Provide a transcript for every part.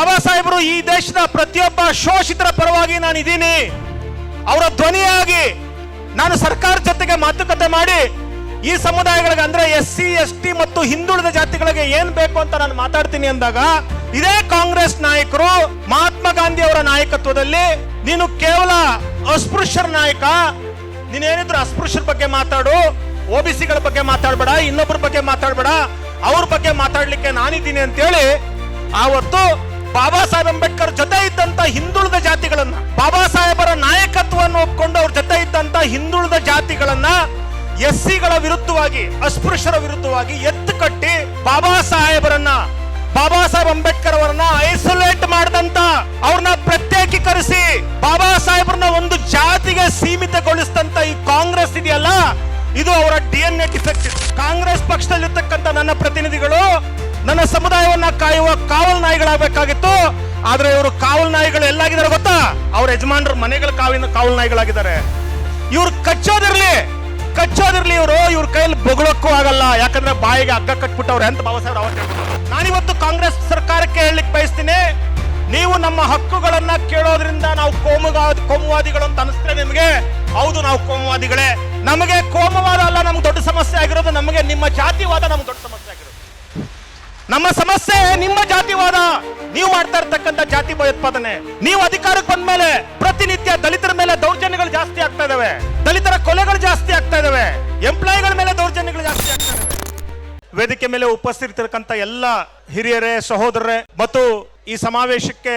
ಬಾಬಾ ಸಾಹೇಬರು ಈ ದೇಶದ ಪ್ರತಿಯೊಬ್ಬ ಶೋಷಿತರ ಪರವಾಗಿ ನಾನು ಇದ್ದೀನಿ. ಅವರ ಧ್ವನಿಯಾಗಿ ನಾನು ಸರ್ಕಾರ ಜೊತೆಗೆ ಮಾತುಕತೆ ಮಾಡಿ ಈ ಸಮುದಾಯಗಳಿಗೆ ಅಂದ್ರೆ ಎಸ್ ಸಿ, ಎಸ್ ಟಿ ಮತ್ತು ಹಿಂದುಳಿದ ಜಾತಿಗಳಿಗೆ ಏನ್ ಬೇಕು ಅಂತ ನಾನು ಮಾತಾಡ್ತೀನಿ ಅಂದಾಗ, ಇದೇ ಕಾಂಗ್ರೆಸ್ ನಾಯಕರು ಮಹಾತ್ಮ ಗಾಂಧಿ ಅವರ ನಾಯಕತ್ವದಲ್ಲಿ ನೀನು ಕೇವಲ ಅಸ್ಪೃಶ್ಯರ ನಾಯಕ ನೀನೇನಿದ್ರು ಅಸ್ಪೃಶ್ಯರ ಬಗ್ಗೆ ಮಾತಾಡು ಗಳ ಬಗ್ಗೆ ಮಾತಾಡ್ಬೇಡ ಇನ್ನೊಬ್ಬರ ಬಗ್ಗೆ ಮಾತಾಡ್ಬೇಡ, ಅವ್ರ ಬಗ್ಗೆ ಮಾತಾಡ್ಲಿಕ್ಕೆ ನಾನಿದ್ದೀನಿ ಅಂತೇಳಿ, ಆವತ್ತು ಬಾಬಾ ಸಾಹೇಬ್ ಅಂಬೇಡ್ಕರ್ ಜೊತೆ ಇದ್ದಂತ ಹಿಂದುಳಿದ ಜಾತಿಗಳನ್ನ, ಬಾಬಾ ಸಾಹೇಬರ ನಾಯಕತ್ವವನ್ನು ಒಪ್ಕೊಂಡು ಅವ್ರ ಜೊತೆ ಇದ್ದಂತ ಹಿಂದುಳಿದ ಜಾತಿಗಳನ್ನ ಎಸ್ ಸಿಗಳ ವಿರುದ್ಧವಾಗಿ, ಅಸ್ಪೃಶ್ಯರ ವಿರುದ್ಧವಾಗಿ ಎತ್ತು ಕಟ್ಟಿ ಬಾಬಾ ಸಾಹೇಬರನ್ನ, ಬಾಬಾ ಸಾಹೇಬ್ ಅಂಬೇಡ್ಕರ್ ಅವರನ್ನ ಐಸೋಲೇಟ್ ಮಾಡಿದಂತ ಅವ್ರನ್ನ ಪ್ರತ್ಯೇಕೀಕರಿಸಿ ಬಾಬಾ ಸಾಹೇಬ್ರನ್ನ ಒಂದು ಜಾತಿಗೆ ಸೀಮಿತಗೊಳಿಸಿದಂತ ಈ ಕಾಂಗ್ರೆಸ್ ಇದೆಯಲ್ಲ, ಇದು ಅವರ D N A defect. Congress ಪಕ್ಷದಲ್ಲಿರ್ತಕ್ಕಂಥ ನನ್ನ ಪ್ರತಿನಿಧಿಗಳು ನನ್ನ ಸಮುದಾಯವನ್ನ ಕಾಯುವ ಕಾವಲ್ ನಾಯಿಗಳಾಗಬೇಕಾಗಿತ್ತು. ಆದ್ರೆ ಇವರು ಕಾವಲ್ ನಾಯಿಗಳು ಎಲ್ಲಾಗಿದ್ದಾರೆ ಗೊತ್ತಾ? ಅವ್ರ ಯಜಮಾನರ ಮನೆಗಳ ಕಾವಿನ ಕಾವಲ್ ನಾಯಿಗಳಾಗಿದ್ದಾರೆ. ಇವ್ರು ಕಚ್ಚೋದಿರ್ಲಿ ಕಚ್ಚೋದಿರ್ಲಿ ಇವರು. ಇವ್ರ ಕೈಯಲ್ಲಿ ಬೊಗಳಕ್ಕೂ ಆಗಲ್ಲ. ಯಾಕಂದ್ರೆ ಬಾಯಿಗೆ ಹಗ್ಗ ಕಟ್ಬಿಟ್ಟವ್ರೆ ಅಂತ ಬಾಬಾ ಸಾಹೇಬ್ ಅವಾಗ. ನಾನಿವತ್ತು ಕಾಂಗ್ರೆಸ್ ಸರ್ಕಾರಕ್ಕೆ ಹೇಳಲಿಕ್ಕೆ ಬಯಸ್ತೀನಿ. ನೀವು ನಮ್ಮ ಹಕ್ಕುಗಳನ್ನ ಕೇಳೋದ್ರಿಂದ ನಾವು ಕೋಮುವಾದಿ ಕೋಮುವಾದಿಗಳು ಅಂತ ಅನಿಸ್ತೇವೆ ನಿಮಗೆ? ಹೌದು, ನಾವು ಕೋಮುವಾದಿಗಳೇ. ನಮಗೆ ಕೋಮುವಾದ ಅಲ್ಲ, ನಮ್ಗೆ ದೊಡ್ಡ ಸಮಸ್ಯೆ ಆಗಿರೋದು ನಮಗೆ ನಿಮ್ಮ ಜಾತಿವಾದ ನಮ್ಗೆ ದೊಡ್ಡ ಸಮಸ್ಯೆ ಆಗಿರೋದು. ನಮ್ಮ ಸಮಸ್ಯೆ ನಿಮ್ಮ ಜಾತಿವಾದ. ನೀವು ಮಾಡ್ತಾ ಇರ್ತಕ್ಕಂಥ ಜಾತಿ ಭಯೋತ್ಪಾದನೆ ನೀವು ಅಧಿಕಾರಕ್ಕೆ ಬಂದ ಮೇಲೆ ಪ್ರತಿನಿತ್ಯ ದಲಿತರ ಮೇಲೆ ದೌರ್ಜನ್ಯಗಳು ಜಾಸ್ತಿ ಆಗ್ತಾ ಇದಾವೆ. ದಲಿತರ ಕೊಲೆಗಳು ಜಾಸ್ತಿ ಆಗ್ತಾ ಇದಾವೆ. ಎಂಪ್ಲಾಯಿಗಳ ಮೇಲೆ ದೌರ್ಜನ್ಯಗಳು ಜಾಸ್ತಿ ಆಗ್ತಾ ಇದಾವೆ. ವೇದಿಕೆ ಮೇಲೆ ಉಪಸ್ಥಿತಿರ್ತಕ್ಕಂಥ ಎಲ್ಲ ಹಿರಿಯರೇ, ಸಹೋದರರೇ ಮತ್ತು ಈ ಸಮಾವೇಶಕ್ಕೆ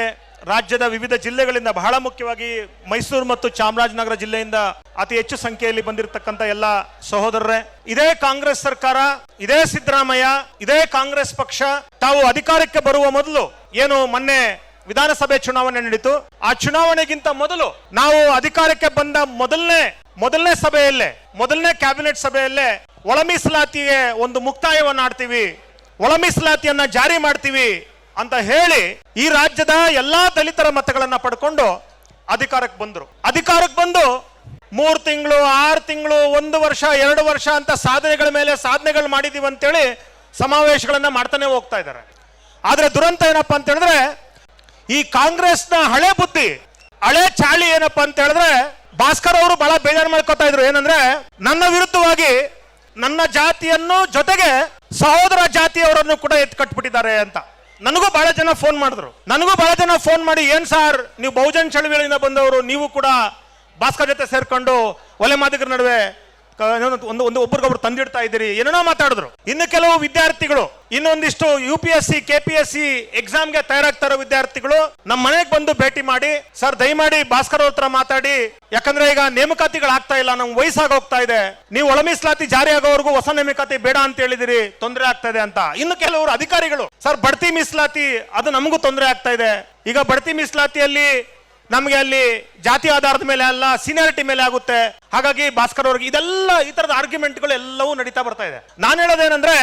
ರಾಜ್ಯದ ವಿವಿಧ ಜಿಲ್ಲೆಗಳಿಂದ ಬಹಳ ಮುಖ್ಯವಾಗಿ ಮೈಸೂರು ಮತ್ತು ಚಾಮರಾಜನಗರ ಜಿಲ್ಲೆಯಿಂದ ಅತಿ ಹೆಚ್ಚು ಸಂಖ್ಯೆಯಲ್ಲಿ ಬಂದಿರತಕ್ಕಂಥ ಎಲ್ಲ ಸಹೋದರರೇ. ಇದೇ ಕಾಂಗ್ರೆಸ್ ಸರ್ಕಾರ, ಇದೇ ಸಿದ್ದರಾಮಯ್ಯ, ಇದೇ ಕಾಂಗ್ರೆಸ್ ಪಕ್ಷ, ತಾವು ಅಧಿಕಾರಕ್ಕೆ ಬರುವ ಮೊದಲು ಏನು ಮೊನ್ನೆ ವಿಧಾನಸಭೆ ಚುನಾವಣೆ ನಡೀತು. ಆ ಚುನಾವಣೆಗಿಂತ ಮೊದಲು ನಾವು ಅಧಿಕಾರಕ್ಕೆ ಬಂದ ಮೊದಲನೇ ಮೊದಲನೇ ಸಭೆಯಲ್ಲೇ, ಮೊದಲನೇ ಕ್ಯಾಬಿನೆಟ್ ಸಭೆಯಲ್ಲೇ ಒಳ ಮೀಸಲಾತಿಗೆ ಒಂದು ಮುಕ್ತಾಯವನ್ನು ಆಡ್ತೀವಿ. ಒಳ ಮೀಸಲಾತಿಯನ್ನ ಜಾರಿ ಮಾಡ್ತೀವಿ. ಅಂತ ಹೇಳಿ ಈ ರಾಜ್ಯದ ಎಲ್ಲಾ ದಲಿತರ ಮತಗಳನ್ನ ಪಡ್ಕೊಂಡು ಅಧಿಕಾರಕ್ಕೆ ಬಂದರು. ಅಧಿಕಾರಕ್ಕೆ ಬಂದು ಮೂರು ತಿಂಗಳು, ಆರು ತಿಂಗಳು, ಒಂದು ವರ್ಷ, ಎರಡು ವರ್ಷ ಅಂತ ಸಾಧನೆಗಳ ಮೇಲೆ ಸಾಧನೆಗಳು ಮಾಡಿದೀವಿ ಅಂತೇಳಿ ಸಮಾವೇಶಗಳನ್ನ ಮಾಡ್ತಾನೆ ಹೋಗ್ತಾ ಇದ್ದಾರೆ. ಆದ್ರೆ ದುರಂತ ಏನಪ್ಪಾ ಅಂತ ಹೇಳಿದ್ರೆ ಈ ಕಾಂಗ್ರೆಸ್ನ ಹಳೆ ಬುದ್ಧಿ, ಹಳೆ ಚಾಳಿ ಏನಪ್ಪಾ ಅಂತ ಹೇಳಿದ್ರೆ ಭಾಸ್ಕರ್ ಅವರು ಬಹಳ ಬೇಜಾರು ಮಾಡ್ಕೋತಾ ಇದ್ರು. ಏನಂದ್ರೆ ನನ್ನ ವಿರುದ್ಧವಾಗಿ ನನ್ನ ಜಾತಿಯನ್ನು ಜೊತೆಗೆ ಸಹೋದರ ಜಾತಿಯವರನ್ನು ಕೂಡ ಎತ್ತು ಕಟ್ಬಿಟ್ಟಿದ್ದಾರೆ ಅಂತ. ನನಗೂ ಬಹಳ ಜನ ಫೋನ್ ಮಾಡಿದ್ರು. ನನಗೂ ಬಹಳ ಜನ ಫೋನ್ ಮಾಡಿ, ಏನ್ ಸಾರ್, ನೀವು ಬಹುಜನ್ ಚಳವಳಿಯಿಂದ ಬಂದವರು, ನೀವು ಕೂಡ ಭಾಸ್ಕರ್ ಜೊತೆ ಸೇರ್ಕೊಂಡು ಒಲೆ ಮಾದಿಗರ ನಡುವೆ ಒಂದು ಒಂದು ಒಬ್ರಿಗೊಬ್ರು ತಂದಿಡ್ತಾ ಇದ್ದೀರಿ. ಏನೇನೋ ಮಾತಾಡಿದ್ರು. ಇನ್ನು ಕೆಲವು ವಿದ್ಯಾರ್ಥಿಗಳು ಇನ್ನೊಂದಿಷ್ಟು U P S C K P S C ಎಕ್ಸಾಮ್ಗೆ ತಯಾರಾಗ್ತಾ ಇರೋ ವಿದ್ಯಾರ್ಥಿಗಳು ನಮ್ಮ ಮನೆಗೆ ಬಂದು ಭೇಟಿ ಮಾಡಿ, ಸರ್, ದಯಮಾಡಿ ಭಾಸ್ಕರ್ ಹತ್ರ ಮಾತಾಡಿ. ಯಾಕಂದ್ರೆ ಈಗ ನೇಮಕಾತಿಗಳು ಆಗ್ತಾ ಇಲ್ಲ ನಮ್ಗೆ ವಯಸ್ಸಾಗೋಗ್ತಾ ಇದೆ. ನೀವು ಒಳ ಮೀಸಲಾತಿ ಜಾರಿ ಆಗೋವರೆಗೂ ಹೊಸ ನೇಮಕಾತಿ ಬೇಡ ಅಂತ ಹೇಳಿದಿರಿ. ತೊಂದರೆ ಆಗ್ತಾ ಇದೆ ಅಂತ. ಇನ್ನು ಕೆಲವರು ಅಧಿಕಾರಿಗಳು, ಸರ್, ಬಡ್ತಿ ಮೀಸಲಾತಿ, ಅದು ನಮಗೂ ತೊಂದರೆ ಆಗ್ತಾ ಇದೆ. ಈಗ ಬಡ್ತಿ ಮೀಸಲಾತಿಯಲ್ಲಿ ನಮಗೆ ಅಲ್ಲಿ ಜಾತಿ ಆಧಾರದ ಮೇಲೆ ಅಲ್ಲ ಸೀನಿಯಾರಿಟಿ ಮೇಲೆ ಆಗುತ್ತೆ. ಹಾಗಾಗಿ ಭಾಸ್ಕರ್ ಅವ್ರಿಗೆ ಇದೆಲ್ಲ ಈ ತರದ ಆರ್ಗ್ಯುಮೆಂಟ್ಗಳು ಎಲ್ಲವೂ ನಡೀತಾ ಬರ್ತಾ ಇದೆ. ನಾನು ಹೇಳೋದೇನಂದ್ರೆ,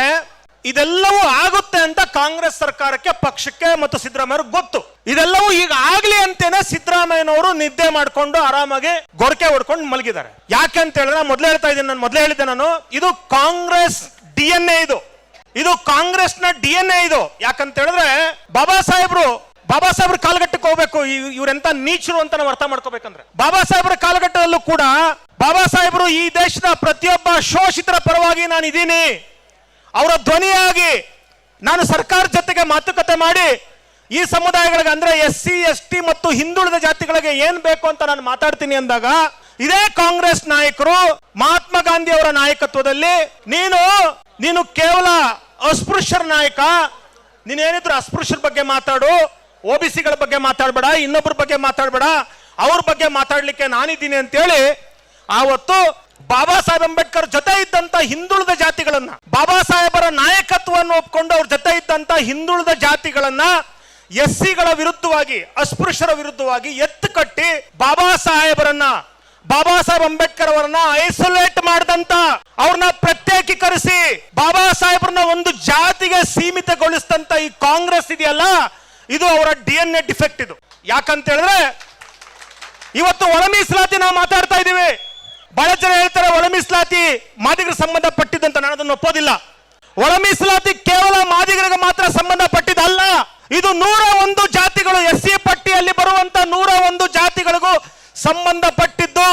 ಇದೆಲ್ಲವೂ ಆಗುತ್ತೆ ಅಂತ ಕಾಂಗ್ರೆಸ್ ಸರ್ಕಾರಕ್ಕೆ, ಪಕ್ಷಕ್ಕೆ ಮತ್ತು ಸಿದ್ದರಾಮಯ್ಯ ಗೊತ್ತು. ಇದೆಲ್ಲವೂ ಈಗ ಆಗ್ಲಿ ಅಂತೇನೆ ಸಿದ್ದರಾಮಯ್ಯನವರು ನಿದ್ದೆ ಮಾಡ್ಕೊಂಡು ಆರಾಮಾಗಿ ಗೊರಕೆ ಹೊಡ್ಕೊಂಡು ಮಲಗಿದ್ದಾರೆ. ಯಾಕೆ ಅಂತ ಹೇಳಿದ್ರೆ ಮೊದಲೇ ಹೇಳ್ತಾ ಇದ್ದೀನಿ, ನಾನು ಮೊದಲೇ ಹೇಳಿದ್ದೆ ನಾನು, ಇದು ಕಾಂಗ್ರೆಸ್ ಡಿ ಎನ್ ಎ ಇದು. ಇದು ಕಾಂಗ್ರೆಸ್ನ ಡಿ ಎನ್ ಎ ಇದು. ಯಾಕಂತ ಹೇಳಿದ್ರೆ, ಬಾಬಾ ಸಾಹೇಬ್ರು ಬಾಬಾ ಸಾಹೇಬ್ರ ಕಾಲಘಟ್ಟಕ್ಕೆ ಹೋಗ್ಬೇಕು. ಇವರೆಂತ ನೀಚರು ಅಂತ ನಾವು ಅರ್ಥ ಮಾಡ್ಕೋಬೇಕಂದ್ರೆ. ಬಾಬಾ ಸಾಹೇಬ್ರ ಕಾಲಘಟ್ಟದಲ್ಲೂ ಕೂಡ ಬಾಬಾ ಸಾಹೇಬರು ಈ ದೇಶದ ಪ್ರತಿಯೊಬ್ಬ ಶೋಷಿತರ ಪರವಾಗಿ ನಾನು ಇದ್ದೀನಿ ಅವರ ಧ್ವನಿಯಾಗಿ ನಾನು ಸರ್ಕಾರ ಜೊತೆಗೆ ಮಾತುಕತೆ ಮಾಡಿ ಈ ಸಮುದಾಯಗಳಿಗೆ ಅಂದ್ರೆ ಎಸ್ ಸಿ, ಎಸ್ ಟಿ ಮತ್ತು ಹಿಂದುಳಿದ ಜಾತಿಗಳಿಗೆ ಏನ್ ಬೇಕು ಅಂತ ನಾನು ಮಾತಾಡ್ತೀನಿ ಅಂದಾಗ ಇದೇ ಕಾಂಗ್ರೆಸ್ ನಾಯಕರು ಮಹಾತ್ಮ ಗಾಂಧಿ ಅವರ ನಾಯಕತ್ವದಲ್ಲಿ ನೀನು ನೀನು ಕೇವಲ ಅಸ್ಪೃಶ್ಯರ ನಾಯಕ, ನೀನೇನಿದ್ರು ಅಸ್ಪೃಶ್ಯರ ಬಗ್ಗೆ ಮಾತಾಡು ಗಳ ಬಗ್ಗೆ ಮಾತಾಡಬೇಡ ಇನ್ನೊಬ್ಬರ ಬಗ್ಗೆ ಮಾತಾಡ್ಬೇಡ. ಅವ್ರ ಬಗ್ಗೆ ಮಾತಾಡ್ಲಿಕ್ಕೆ ನಾನಿದ್ದೀನಿ ಅಂತೇಳಿ ಆವತ್ತು ಬಾಬಾ ಸಾಹೇಬ್ ಅಂಬೇಡ್ಕರ್ ಜೊತೆ ಇದ್ದಂತ ಹಿಂದುಳಿದ ಜಾತಿಗಳನ್ನ, ಬಾಬಾ ಸಾಹೇಬರ ನಾಯಕತ್ವವನ್ನು ಒಪ್ಕೊಂಡು ಅವ್ರ ಜೊತೆ ಇದ್ದಂತ ಹಿಂದುಳಿದ ಜಾತಿಗಳನ್ನ ಎಸ್ ಸಿಗಳ ವಿರುದ್ಧವಾಗಿ, ಅಸ್ಪೃಶ್ಯರ ವಿರುದ್ಧವಾಗಿ ಎತ್ತು ಕಟ್ಟಿ ಬಾಬಾ ಸಾಹೇಬರನ್ನ, ಬಾಬಾ ಸಾಹೇಬ್ ಅಂಬೇಡ್ಕರ್ ಅವರನ್ನ ಐಸೋಲೇಟ್ ಮಾಡಿದಂತ ಅವ್ರನ್ನ ಪ್ರತ್ಯೇಕೀಕರಿಸಿ, ಬಾಬಾ ಸಾಹೇಬ್ರನ್ನ ಒಂದು ಜಾತಿಗೆ ಸೀಮಿತಗೊಳಿಸಿದಂತ ಈ ಕಾಂಗ್ರೆಸ್ ಇದೆಯಲ್ಲ ಇದು ಅವರ ಡಿ ಎನ್ ಎ ಡಿಫೆಕ್ಟ್ ಇದು. ಯಾಕಂತ ಹೇಳಿದ್ರೆ ಇವತ್ತು ಒಳ ಮೀಸಲಾತಿ ನಾವು ಮಾತಾಡ್ತಾ ಇದ್ದೀವಿ. ಬಹಳ ಜನ ಹೇಳ್ತಾರೆ, ಒಳ ಮೀಸಲಾತಿ ಮಾದಿಗರ ಸಂಬಂಧಪಟ್ಟಿದ್ದಂತ. ನಾನು ಅದನ್ನು ಒಪ್ಪೋದಿಲ್ಲ. ಒಳ ಕೇವಲ ಮಾದಿಗರಿಗೆ ಮಾತ್ರ ಸಂಬಂಧಪಟ್ಟಿದ್ದಲ್ಲ. ಇದು ನೂರ ಒಂದು ಜಾತಿಗಳು ಎಸ್ ಸಿ ಪಟ್ಟಿಯಲ್ಲಿ ಬರುವಂತ ನೂರ ಒಂದು ಜಾತಿಗಳಿಗೂ ಸಂಬಂಧಪಟ್ಟಿದ್ದು.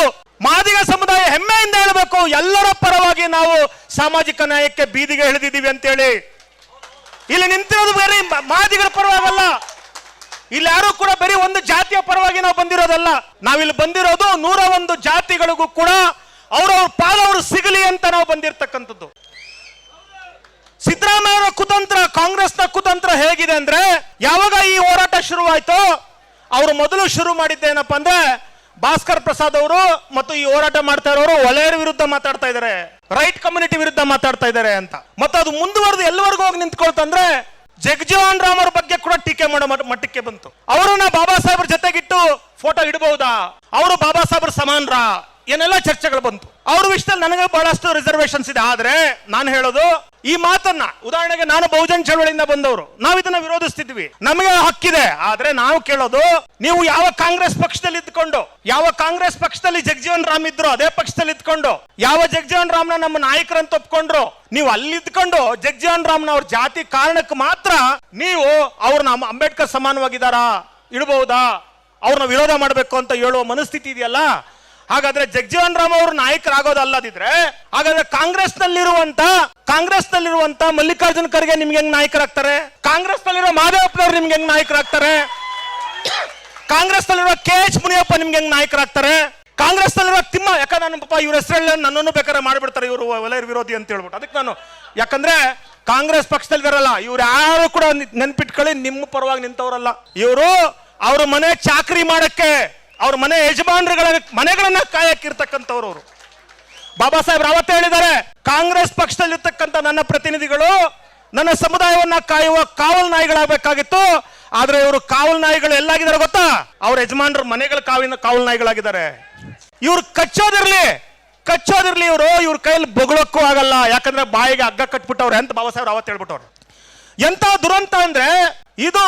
ಮಾದಿಗ ಸಮುದಾಯ ಹೆಮ್ಮೆಯಿಂದ ಹೇಳಬೇಕು, ಎಲ್ಲರ ಪರವಾಗಿ ನಾವು ಸಾಮಾಜಿಕ ನ್ಯಾಯಕ್ಕೆ ಬೀದಿಗೆ ಇಳಿದಿದ್ದೀವಿ ಅಂತೇಳಿ. ಇಲ್ಲಿ ನಿಂತಿರೋದು ಬೇರೆ ಮಾದಿಗರ ಪರವಾಗಲ್ಲ. ಇಲ್ಲಿ ಯಾರು ಕೂಡ ಬರೀ ಒಂದು ಜಾತಿಯ ಪರವಾಗಿ ನಾವು ಬಂದಿರೋದಲ್ಲ. ನಾವಿಲ್ಲಿ ಬಂದಿರೋದು ನೂರ ಒಂದು ಜಾತಿಗಳಿಗೂ ಕೂಡ ಅವ್ರವ್ರ ಪಾಲವರು ಸಿಗಲಿ ಅಂತ ನಾವು ಬಂದಿರತಕ್ಕಂಥದ್ದು. ಸಿದ್ದರಾಮಯ್ಯ ಕುತಂತ್ರ, ಕಾಂಗ್ರೆಸ್ನ ಕುತಂತ್ರ ಹೇಗಿದೆ ಅಂದ್ರೆ, ಯಾವಾಗ ಈ ಹೋರಾಟ ಶುರುವಾಯ್ತೋ, ಅವರು ಮೊದಲು ಶುರು ಮಾಡಿದ್ದೇನಪ್ಪ ಅಂದ್ರೆ ಭಾಸ್ಕರ್ ಪ್ರಸಾದ್ ಅವರು ಮತ್ತು ಈ ಹೋರಾಟ ಮಾಡ್ತಾ ಇರೋರು ಒಳೆಯರ ವಿರುದ್ಧ ಮಾತಾಡ್ತಾ ಇದ್ದಾರೆ. ರೈಟ್ ಕಮ್ಯುನಿಟಿ ವಿರುದ್ಧ ಮಾತಾಡ್ತಾ ಇದ್ದಾರೆ ಅಂತ. ಮತ್ತು ಅದು ಮುಂದುವರೆದು ಎಲ್ಲವರೆಗೂ ಹೋಗಿ ನಿಂತ್ಕೊಳ್ತಂದ್ರೆ ಜಗಜೀವನ್ ರಾಮ್ ಅವ್ರ ಬಗ್ಗೆ ಕೂಡ ಟೀಕೆ ಮಾಡೋ ಮಟ್ಟ- ಮಟ್ಟಕ್ಕೆ ಬಂತು. ಅವರನ್ನ ಬಾಬಾ ಸಾಹೇಬ್ರ ಜೊತೆಗಿಟ್ಟು ಫೋಟೋ ಇಡಬಹುದಾ? ಅವರು ಬಾಬಾ ಸಾಹೇಬ್ರ ಸಮಾನರಾ? ಏನೆಲ್ಲ ಚರ್ಚೆಗಳು ಬಂತು? ಅವ್ರ ವಿಷಯದಲ್ಲಿ ನನಗೆ ಬಹಳಷ್ಟು ರಿಸರ್ವೇಶನ್ಸ್ ಇದೆ. ಆದ್ರೆ ನಾನು ಹೇಳೋದು, ಈ ಮಾತನ್ನ, ಉದಾಹರಣೆಗೆ ನಾನು ಬಹುಜನ್ ಚಳವಳಿಯಿಂದ ಬಂದವರು, ನಾವು ಇದನ್ನ ವಿರೋಧಿಸ್ತಿದ್ವಿ. ನಮಗೆ ಹಕ್ಕಿದೆ. ಆದ್ರೆ ನಾವು ಕೇಳೋದು, ನೀವು ಯಾವ ಕಾಂಗ್ರೆಸ್ ಪಕ್ಷದಲ್ಲಿ ಇದ್ಕೊಂಡು, ಯಾವ ಕಾಂಗ್ರೆಸ್ ಪಕ್ಷದಲ್ಲಿ ಜಗಜೀವನ್ ರಾಮ್ ಇದ್ರು, ಅದೇ ಪಕ್ಷದಲ್ಲಿ ಇದ್ಕೊಂಡು, ಯಾವ ಜಗಜೀವನ್ ರಾಮ್ನ ನಮ್ಮ ನಾಯಕರಂತ ಒಪ್ಕೊಂಡ್ರು, ನೀವು ಅಲ್ಲಿ ಇದ್ಕೊಂಡು ಜಗಜೀವನ್ ರಾಮ್ನ ಅವ್ರ ಜಾತಿ ಕಾರಣಕ್ಕೆ ಮಾತ್ರ ನೀವು ಅವ್ರನ್ನ ಅಂಬೇಡ್ಕರ್ ಸಮಾನವಾಗಿದ್ದಾರಾ ಇಡಬಹುದಾ ಅವ್ರನ್ನ ವಿರೋಧ ಮಾಡಬೇಕು ಅಂತ ಹೇಳುವ ಮನಸ್ಥಿತಿ ಇದೆಯಲ್ಲ ಹಾಗಾದ್ರೆ ಜಗಜೀವನ್ ರಾಮ್ ಅವರು ನಾಯಕರಾಗೋದಲ್ಲದಿದ್ರೆ, ಹಾಗಾದ್ರೆ ಕಾಂಗ್ರೆಸ್ ನಲ್ಲಿರುವಂತ ಕಾಂಗ್ರೆಸ್ ನಲ್ಲಿರುವಂತ ಮಲ್ಲಿಕಾರ್ಜುನ್ ಖರ್ಗೆ ನಿಮ್ಗೆ ಹೆಂಗ್ ನಾಯಕರಾಗ್ತಾರೆ? ಕಾಂಗ್ರೆಸ್ ನಲ್ಲಿರೋ ಮಾದೇವಪ್ಪನವ್ರು ನಿಮ್ಗೆ ಹೆಂಗ್ ನಾಯಕರಾಗ್ತಾರೆ? ಕಾಂಗ್ರೆಸ್ ನಲ್ಲಿರೋ ಕೆ ಎಚ್ ಮುನಿಯಪ್ಪ ನಿಮ್ಗೆ ಹೆಂಗ್ ನಾಯಕರಾಗ್ತಾರೆ? ಕಾಂಗ್ರೆಸ್ ನಲ್ಲಿರೋ ತಿಮ್ಮ, ಯಾಕಂದ್ರೆ ನನ್ನ ಪಾಪ ಇವ್ರ ಹೆಸರಲ್ಲಿ ನನ್ನನ್ನು ಬೇಕಾದ್ರೆ ಮಾಡಿಬಿಡ್ತಾರೆ ಇವರು ವಲಯ ವಿರೋಧಿ ಅಂತ ಹೇಳ್ಬಿಟ್ಟು. ಅದಕ್ಕೆ ನಾನು, ಯಾಕಂದ್ರೆ ಕಾಂಗ್ರೆಸ್ ಪಕ್ಷದಲ್ಲಿ ಬರಲ್ಲ ಇವ್ರು ಯಾರು ಕೂಡ ನೆನ್ಪಿಟ್ಕೊಳ್ಳಿ, ನಿಮ್ಮ ಪರವಾಗಿ ನಿಂತವರಲ್ಲ. ಇವರು ಅವ್ರ ಮನೆ ಚಾಕ್ರಿ ಮಾಡಕ್ಕೆ ಅವ್ರ ಮನೆ ಯಜಮಾನರುಗಳ ಮನೆಗಳನ್ನ ಕಾಯಕ್ಕಿರ್ತಕ್ಕಂಥವ್ರು ಅವರು. ಬಾಬಾ ಸಾಹೇಬ್ ಅವತ್ತೇ ಹೇಳಿದ್ದಾರೆ, ಕಾಂಗ್ರೆಸ್ ಪಕ್ಷದಲ್ಲಿರ್ತಕ್ಕಂಥ ನನ್ನ ಪ್ರತಿನಿಧಿಗಳು ನನ್ನ ಸಮುದಾಯವನ್ನ ಕಾಯುವ ಕಾವಲ್ ನಾಯಿಗಳಾಗಬೇಕಾಗಿತ್ತು. ಆದ್ರೆ ಇವರು ಕಾವಲ್ ನಾಯಿಗಳು ಎಲ್ಲಾಗಿದ್ದಾರೆ ಗೊತ್ತಾ? ಅವ್ರ ಯಜಮಾನರ ಮನೆಗಳ ಕಾವಿನ ಕಾವಲ್ ನಾಯಿಗಳಾಗಿದ್ದಾರೆ. ಇವ್ರು ಕಚ್ಚೋದಿರ್ಲಿ ಕಚ್ಚೋದಿರ್ಲಿ ಇವರು, ಇವ್ರ ಕೈಯಲ್ಲಿ ಬೊಗಳಕ್ಕೂ ಆಗಲ್ಲ. ಯಾಕಂದ್ರೆ ಬಾಯಿಗೆ ಹಗ್ಗ ಕಟ್ಬಿಟ್ಟವ್ರೆ ಅಂತ ಬಾಬಾ ಸಾಹೇಬ್ ಅವತ್ತು ಹೇಳ್ಬಿಟ್ಟವ್ರು. ಎಂತ ದುರಂತ ಅಂದ್ರೆ ಇದು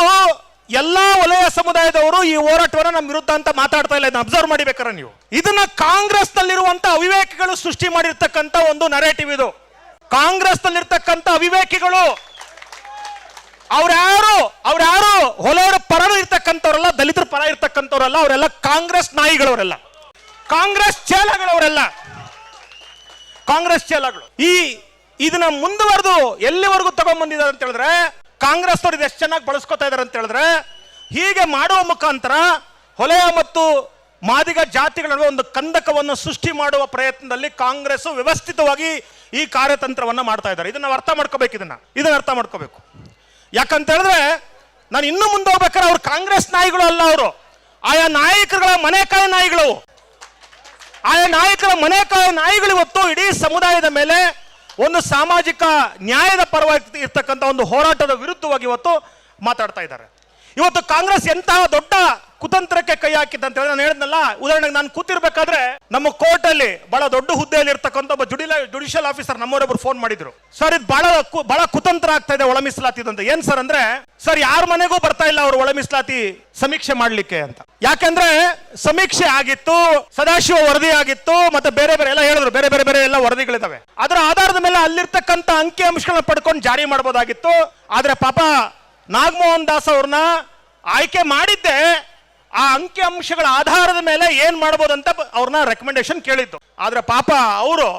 ಎಲ್ಲಾ ವಲಯ ಸಮುದಾಯದವರು ಈ ಹೋರಾಟವನ್ನು ನಮ್ಮ ವಿರುದ್ಧ ಅಂತ ಮಾತಾಡ್ತಾ ಇಲ್ಲ, ಇದನ್ನ ಅಬ್ಸರ್ವ್ ಮಾಡಿಬೇಕಾರೆ ನೀವು. ಇದನ್ನ ಕಾಂಗ್ರೆಸ್ ನಲ್ಲಿರುವಂತ ಅವಿವೇಕಿಗಳು ಸೃಷ್ಟಿ ಮಾಡಿರ್ತಕ್ಕಂತ ಒಂದು ನರೇಟಿವ್ ಇದು. ಕಾಂಗ್ರೆಸ್ ನಲ್ಲಿರ್ತಕ್ಕಂತ ಅವಿವೇಕಿಗಳು, ಅವ್ರ್ಯಾರು ಅವ್ರ್ಯಾರು ಹೊಲೆಯವರ ಪರ ಇರ್ತಕ್ಕಂಥವ್ರಲ್ಲ, ದಲಿತರ ಪರ ಇರ್ತಕ್ಕಂಥವ್ರಲ್ಲ, ಅವರೆಲ್ಲ ಕಾಂಗ್ರೆಸ್ ನಾಯಿಗಳವರೆಲ್ಲ. ಕಾಂಗ್ರೆಸ್ ಚೇಲಗಳವರೆಲ್ಲ. ಕಾಂಗ್ರೆಸ್ ಚೇಲಗಳು. ಈ, ಇದನ್ನ ಮುಂದುವರೆದು ಎಲ್ಲಿವರೆಗೂ ತಗೊಂಡ್ಬಂದಿದ್ದಾರೆ ಅಂತ ಹೇಳಿದ್ರೆ ಕಾಂಗ್ರೆಸ್ ಅವ್ರು ಇದು ಎಷ್ಟು ಚೆನ್ನಾಗಿ ಬಳಸ್ಕೊತಾ ಇದಾರೆ ಅಂತ ಹೇಳಿದ್ರೆ, ಹೀಗೆ ಮಾಡುವ ಮುಖಾಂತರ ಹೊಲೆಯ ಮತ್ತು ಮಾದಿಗ ಜಾತಿಗಳ ನಡುವೆ ಒಂದು ಕಂದಕವನ್ನು ಸೃಷ್ಟಿ ಮಾಡುವ ಪ್ರಯತ್ನದಲ್ಲಿ ಕಾಂಗ್ರೆಸ್ ವ್ಯವಸ್ಥಿತವಾಗಿ ಈ ಕಾರ್ಯತಂತ್ರವನ್ನು ಮಾಡ್ತಾ ಇದ್ದಾರೆ. ಇದನ್ನ ಅರ್ಥ ಮಾಡ್ಕೋಬೇಕು ಇದನ್ನ. ಇದನ್ನ ಅರ್ಥ ಮಾಡ್ಕೋಬೇಕು. ಯಾಕಂತ ಹೇಳಿದ್ರೆ, ನಾನು ಇನ್ನು ಮುಂದೆ ಹೋಗ್ಬೇಕಾದ್ರೆ ಅವ್ರು ಕಾಂಗ್ರೆಸ್ ನಾಯಿಗಳು ಅಲ್ಲ ಅವರು. ಆಯಾ ನಾಯಕರುಗಳ ಮನೆ ಕಾಯ ನಾಯಿಗಳು. ಆಯಾ ನಾಯಕರ ಮನೆ ಕಾಯ ನಾಯಿಗಳು ಇವತ್ತು ಇಡೀ ಸಮುದಾಯದ ಮೇಲೆ ಒಂದು ಸಾಮಾಜಿಕ ನ್ಯಾಯದ ಪರವಾಗಿ ಇರ್ತಕ್ಕಂಥ ಒಂದು ಹೋರಾಟದ ವಿರುದ್ಧವಾಗಿ ಇವತ್ತು ಮಾತಾಡ್ತಾ ಇದ್ದಾರೆ. ಇವತ್ತು ಕಾಂಗ್ರೆಸ್ ಎಂತಹ ದೊಡ್ಡ ಕುತಂತ್ರಕ್ಕೆ ಕೈ ಹಾಕಿದ್ದ ಅಂತ ಹೇಳಿ ನಾನು ಹೇಳಿದ್ನಲ್ಲ, ಉದಾಹರಣೆಗೆ ನಾನು ಕೂತಿರ್ಬೇಕಾದ್ರೆ ನಮ್ಮ ಕೋರ್ಟ್ ಅಲ್ಲಿ ಬಹಳ ದೊಡ್ಡ ಹುದ್ದೆಯಲ್ಲಿ ಇರ್ತಕ್ಕಂಥ ಒಬ್ಬ ಜುಡಿಲ, ಜುಡಿಷಿಯಲ್ ಆಫೀಸರ್ ನಮ್ಮವರೊಬ್ರು ಫೋನ್ ಮಾಡಿದ್ರು. ಸರ್, ಇದು ಬಹಳ ಬಹಳ ಕುತಂತ್ರ ಆಗ್ತಾ ಇದೆ ಒಳ ಅಂತ. ಏನ್ ಸರ್ ಅಂದ್ರೆ, ಸರ್, ಯಾರ ಮನೆಗೂ ಬರ್ತಾ ಇಲ್ಲ ಅವರು ಒಳ ಮೀಸಲಾತಿ ಸಮೀಕ್ಷೆ ಮಾಡ್ಲಿಕ್ಕೆ ಅಂತ. ಯಾಕಂದ್ರೆ ಸಮೀಕ್ಷೆ ಆಗಿತ್ತು, ಸದಾಶಿವ ವರದಿ ಆಗಿತ್ತು, ಮತ್ತೆ ಬೇರೆ ಬೇರೆ ಎಲ್ಲ ಹೇಳಿದ್ರು, ಬೇರೆ ಬೇರೆ ಬೇರೆ ಎಲ್ಲ ವರದಿಗಳಿದಾವೆ. ಅದರ ಆಧಾರದ ಮೇಲೆ ಅಲ್ಲಿರ್ತಕ್ಕಂಥ ಅಂಕಿ ಅಂಶಗಳನ್ನ ಪಡ್ಕೊಂಡು ಜಾರಿ ಮಾಡಬಹುದಾಗಿತ್ತು ಆದ್ರೆ ಪಾಪ ನಾಗಮೋಹನ್ ದಾಸ್ ಅವ್ರನ್ನ ಆಯ್ಕೆ ಮಾಡಿದ್ದೆ, ಆ ಅಂಕಿ ಅಂಶಗಳ ಆಧಾರದ ಮೇಲೆ ಏನ್ ಮಾಡ್ಬೋದಂತ ಅವ್ರನ್ನ ರೆಕಮೆಂಡೇಶನ್ ಕೇಳಿದ್ದು. ಆದ್ರೆ ಪಾಪ ಅವರು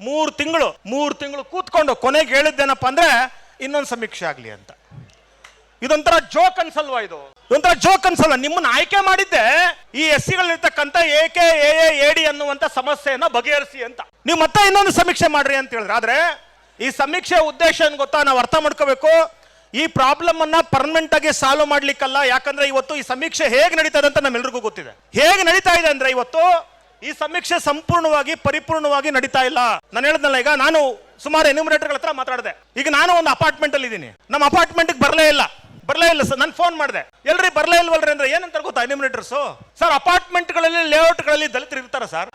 ಮೂರು ತಿಂಗಳು ಮೂರು ತಿಂಗಳು ಕೂತ್ಕೊಂಡು ಕೊನೆಗೆ ಹೇಳಿದ್ದೇನಪ್ಪ ಅಂದ್ರೆ ಇನ್ನೊಂದು ಸಮೀಕ್ಷೆ ಆಗ್ಲಿ ಅಂತ. ಇದೊಂಥರ ಜೋಕ್ ಅನ್ಸಲ್ವಾ ಇದು? ಇದೊಂಥರ ಜೋಕ್ ಅನ್ಸಲ್ಲ. ನಿಮ್ಮನ್ನ ಆಯ್ಕೆ ಮಾಡಿದ್ದೆ, ಈ S ಸಿಗಳಿರ್ತಕ್ಕಂಥ A K A A D ಅನ್ನುವಂತ ಸಮಸ್ಯೆಯನ್ನು ಬಗೆಹರಿಸಿ ಅಂತ. ನೀವು ಮತ್ತೆ ಇನ್ನೊಂದು ಸಮೀಕ್ಷೆ ಮಾಡ್ರಿ ಅಂತ ಹೇಳಿದ್ರೆ. ಆದ್ರೆ ಈ ಸಮೀಕ್ಷೆ ಉದ್ದೇಶ ಏನು ಗೊತ್ತಾ? ನಾವು ಅರ್ಥ ಮಾಡ್ಕೋಬೇಕು. ಈ ಪ್ರಾಬ್ಲಮ್ ಅನ್ನ ಪರ್ಮನೆಂಟ್ ಆಗಿ ಸಾಲ್ವ್ ಮಾಡ್ಲಿಕ್ಕಲ್ಲ, ಯಾಕಂದ್ರೆ ಇವತ್ತು ಈ ಸಮೀಕ್ಷೆ ಹೇಗೆ ನಡೀತಾ ಇದೆ ಅಂತ ನಮ್ಮೆಲ್ರಿಗೂ ಗೊತ್ತಿದೆ. ಹೇಗೆ ನಡೀತಾ ಇದೆ ಅಂದ್ರೆ ಇವತ್ತು ಈ ಸಮೀಕ್ಷೆ ಸಂಪೂರ್ಣವಾಗಿ, ಪರಿಪೂರ್ಣವಾಗಿ ನಡೀತಾ ಇಲ್ಲ. ನಾನು ಹೇಳಿದ್ನಲ್ಲ, ಈಗ ನಾನು ಸುಮಾರು ಎನ್ಯೂಮರೇಟರ್ಗಳ ಹತ್ರ ಮಾತಾಡಿದೆ. ಈಗ ನಾನು ಒಂದು ಅಪಾರ್ಟ್ಮೆಂಟ್ ಅಲ್ಲಿ ಇದ್ದೀನಿ. ನಮ್ಮ ಅಪಾರ್ಟ್ಮೆಂಟ್ಗೆ ಬರಲೇ ಇಲ್ಲ. ಬರಲೇ ಇಲ್ಲ ಸರ್, ನಾನು ಫೋನ್ ಮಾಡಿದೆ. ಎಲ್ರಿ ಬರಲೇ ಇಲ್ವಲ್ರಿ ಅಂದ್ರೆ ಏನಂತ ಗೊತ್ತಾ ಎನ್ಯೂಮರೇಟರ್ಸ್ ಸರ್ ಅಪಾರ್ಟ್ಮೆಂಟ್ಗಳಲ್ಲಿ ಲೇಔಟ್ಗಳಲ್ಲಿ ದಲಿತರು ಇರ್ತಾರ ಸರ್.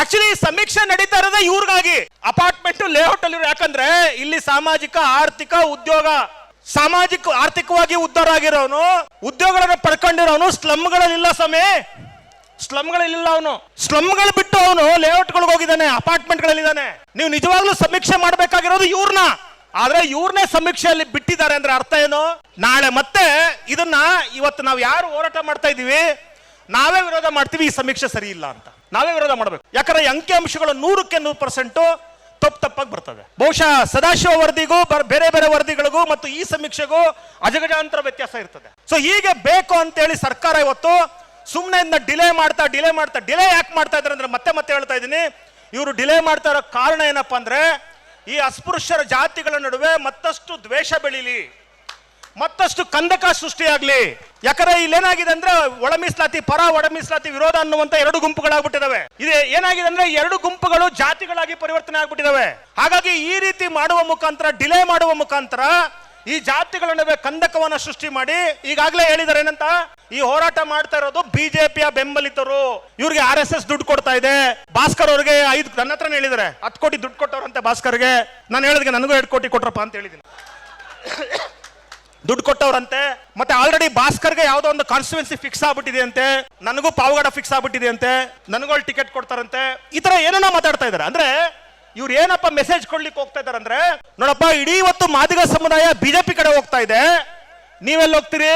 ಆಕ್ಚುಲಿ ಸಮೀಕ್ಷೆ ನಡೀತಾ ಇರೋದೇ ಇವ್ರಿಗಾಗಿ. ಅಪಾರ್ಟ್ಮೆಂಟ್ ಲೇಔಟ್ ಅಲ್ಲಿ ಯಾಕಂದ್ರೆ ಇಲ್ಲಿ ಸಾಮಾಜಿಕ, ಆರ್ಥಿಕ ಉದ್ಯೋಗ, ಸಾಮಾಜಿಕ, ಆರ್ಥಿಕವಾಗಿ ಉದ್ಧಾರ ಆಗಿರೋನು, ಉದ್ಯೋಗಗಳನ್ನ ಪಡ್ಕೊಂಡಿರೋನು ಸ್ಲಮ್ಗಳಲ್ಲಿಲ್ಲ ಸಮೇ ಸ್ಲಮ್ಗಳಲ್ಲಿಲ್ಲ ಅವನು. ಸ್ಲಮ್ಗಳು ಬಿಟ್ಟು ಅವನು ಲೇಔಟ್ಗಳಿಗೆ ಹೋಗಿದ್ದಾನೆ ಅಪಾರ್ಟ್ಮೆಂಟ್ಗಳಲ್ಲಿದ್ದಾನೆ ನೀವು ನಿಜವಾಗ್ಲೂ ಸಮೀಕ್ಷೆ ಮಾಡಬೇಕಾಗಿರೋದು ಇವ್ರನ್ನ. ಆದ್ರೆ ಇವ್ರನ್ನೇ ಸಮೀಕ್ಷೆಯಲ್ಲಿ ಬಿಟ್ಟಿದ್ದಾರೆ ಅಂದ್ರೆ ಅರ್ಥ ಏನು? ನಾಳೆ ಮತ್ತೆ ಇದನ್ನ ಇವತ್ತು ನಾವು ಯಾರು ಹೋರಾಟ ಮಾಡ್ತಾ ಇದೀವಿ ನಾವೇ ವಿರೋಧ ಮಾಡ್ತೀವಿ, ಈ ಸಮೀಕ್ಷೆ ಸರಿ ಇಲ್ಲ ಅಂತ. ನಾವೇ ವಿರೋಧ ಮಾಡಬೇಕು. ಯಾಕಂದ್ರೆ ಈ ಅಂಕಿ ಅಂಶಗಳು ನೂರಕ್ಕೆ ನೂರು ಪರ್ಸೆಂಟು ತಪ್ಪು ತಪ್ಪಾಗಿ ಬರ್ತದೆ. ಬಹುಶಃ ಸದಾಶಿವ ವರದಿಗೂ, ಬರ್- ಬೇರೆ ಬೇರೆ ವರದಿಗಳಿಗೂ ಮತ್ತು ಈ ಸಮೀಕ್ಷೆಗೂ ಅಜಗಜಾಂತರ ವ್ಯತ್ಯಾಸ ಇರ್ತದೆ. ಸೊ ಹೀಗೆ ಬೇಕು ಅಂತೇಳಿ ಸರ್ಕಾರ ಇವತ್ತು ಸುಮ್ಮನೆ ಇಂದ ಡಿಲೇ ಮಾಡ್ತಾ ಡಿಲೇ ಮಾಡ್ತಾ ಡಿಲೇ ಯಾಕೆ ಮಾಡ್ತಾ ಇದ್ದಾರೆ ಅಂದ್ರೆ ಮತ್ತೆ ಮತ್ತೆ ಹೇಳ್ತಾ ಇದ್ದೀನಿ. ಇವರು ಡಿಲೇ ಮಾಡ್ತಾ ಇರೋ ಕಾರಣ ಏನಪ್ಪಾ ಅಂದ್ರೆ ಈ ಅಸ್ಪೃಶ್ಯರ ಜಾತಿಗಳ ನಡುವೆ ಮತ್ತಷ್ಟು ದ್ವೇಷ ಬೆಳೀಲಿ. ಮತ್ತಷ್ಟು ಕಂದಕ ಸೃಷ್ಟಿಯಾಗ್ಲಿ. ಯಾಕಂದ್ರೆ ಇಲ್ಲೇನಾಗಿದೆ ಅಂದ್ರೆ ಒಳ ಮೀಸಲಾತಿ ಪರ ಒಳ ಮೀಸಲಾತಿ ವಿರೋಧ ಅನ್ನುವಂತ ಎರಡು ಗುಂಪುಗಳಾಗ್ಬಿಟ್ಟಿದಾವೆ. ಇದೆ ಏನಾಗಿದೆ ಅಂದ್ರೆ ಎರಡು ಗುಂಪುಗಳು ಜಾತಿಗಳಾಗಿ ಪರಿವರ್ತನೆ ಆಗ್ಬಿಟ್ಟಿದಾವೆ. ಹಾಗಾಗಿ ಈ ರೀತಿ ಮಾಡುವ ಮುಖಾಂತರ, ಡಿಲೇ ಮಾಡುವ ಮುಖಾಂತರ ಈ ಜಾತಿಗಳ ನಡುವೆ ಕಂದಕವನ್ನ ಸೃಷ್ಟಿ ಮಾಡಿ ಈಗಾಗಲೇ ಹೇಳಿದಾರೆ ಏನಂತ? ಈ ಹೋರಾಟ ಮಾಡ್ತಾ ಇರೋದು ಬಿಜೆಪಿಯ ಬೆಂಬಲಿತರು. ಇವ್ರಿಗೆ ಆರ್ ಎಸ್ ಎಸ್ ದುಡ್ಡು ಕೊಡ್ತಾ ಇದೆ. ಭಾಸ್ಕರ್ ಅವ್ರಿಗೆ ಐದು, ನನ್ನ ಹತ್ರನೇ ಹೇಳಿದಾರೆ. ಹತ್ತು ಕೋಟಿ ದುಡ್ಡು ಕೊಟ್ಟವ್ರಂತೆ ಭಾಸ್ಕರ್ಗೆ. ನಾನು ಹೇಳಿದ್ಗೆ ನನಗೂ ಎರಡು ಕೋಟಿ ಕೊಟ್ರಪ್ಪ ಅಂತ ಹೇಳಿದ್ದೀನಿ. ದುಡ್ಡು ಕೊಟ್ಟವ್ರಂತೆ, ಮತ್ತೆ ಆಲ್ರೆಡಿ ಭಾಸ್ಕರ್ಗೆ ಯಾವುದೋ ಒಂದು ಕಾನ್ಸ್ಟಿಟ್ಯೂನ್ಸಿ ಫಿಕ್ಸ್ ಆಗ್ಬಿಟ್ಟಿದೆ ಅಂತೆ ನನಗೂ ಪಾವಗಡ ಫಿಕ್ಸ್ ಆಗ್ಬಿಟ್ಟಿದೆ ಅಂತೆ ಟಿಕೆಟ್ ಕೊಡ್ತಾರಂತೆ, ಈ ತರ ಏನನ್ನ ಮಾತಾಡ್ತಾ ಇದಾರೆ ಅಂದ್ರೆ ಇವ್ರು ಏನಪ್ಪ ಮೆಸೇಜ್ ಕೊಡ್ಲಿಕ್ಕೆ ಹೋಗ್ತಾ ಇದಾರೆ ಅಂದ್ರೆ, ನೋಡಪ್ಪ, ಇಡೀ ಇವತ್ತು ಮಾದಿಗ ಸಮುದಾಯ ಬಿಜೆಪಿ ಕಡೆ ಹೋಗ್ತಾ ಇದೆ. ನೀವೆಲ್ಲ ಹೋಗ್ತೀರಿ?